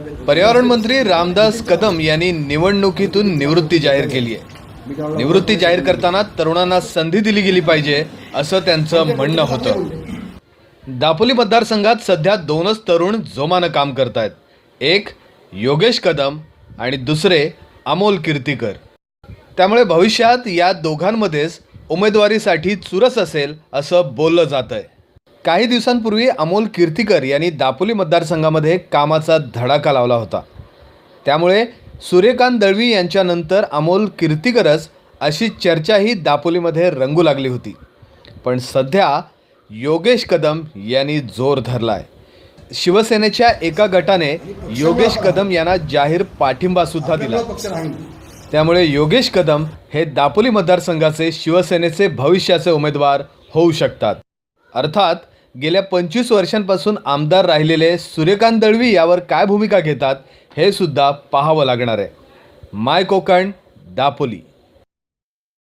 पर्यावरण मंत्री रामदास कदम यांनी निवडणुकीतून निवृत्ती जाहीर केली आहे. निवृत्ती जाहीर करताना तरुणांना संधी दिली गेली पाहिजे असं त्यांचं म्हणणं होतं. दापोली मतदारसंघात सध्या दोनच तरुण जोमानं काम करतायत. एक योगेश कदम आणि दुसरे अमोल कीर्तीकर. त्यामुळे भविष्यात या दोघांमध्येच उमेदवारीसाठी चुरस असेल असं बोललं जात आहे काही दिवसांपूर्वी अमोल कीर्तीकर यांनी दापोली मतदारसंघामध्ये कामाचा धडाका लावला होता. त्यामुळे सूर्यकांत दळवी यांच्यानंतर अमोल कीर्तीकरच अशी चर्चाही दापोलीमध्ये रंगू लागली होती. पण सध्या योगेश कदम यांनी जोर धरलाय. शिवसेनेच्या एका गटाने योगेश कदम यांना जाहीर पाठिंबा सुद्धा दिला. त्यामुळे योगेश कदम हे दापोली मतदारसंघाचे शिवसेनेचे भविष्याचे उमेदवार होऊ शकतात. अर्थात गेल्या पंचवीस वर्षांपासून आमदार राहिलेले सूर्यकांत दळवी यावर काय भूमिका घेतात हे सुद्धा पाहावं लागणार आहे. माय कोकण दापोली.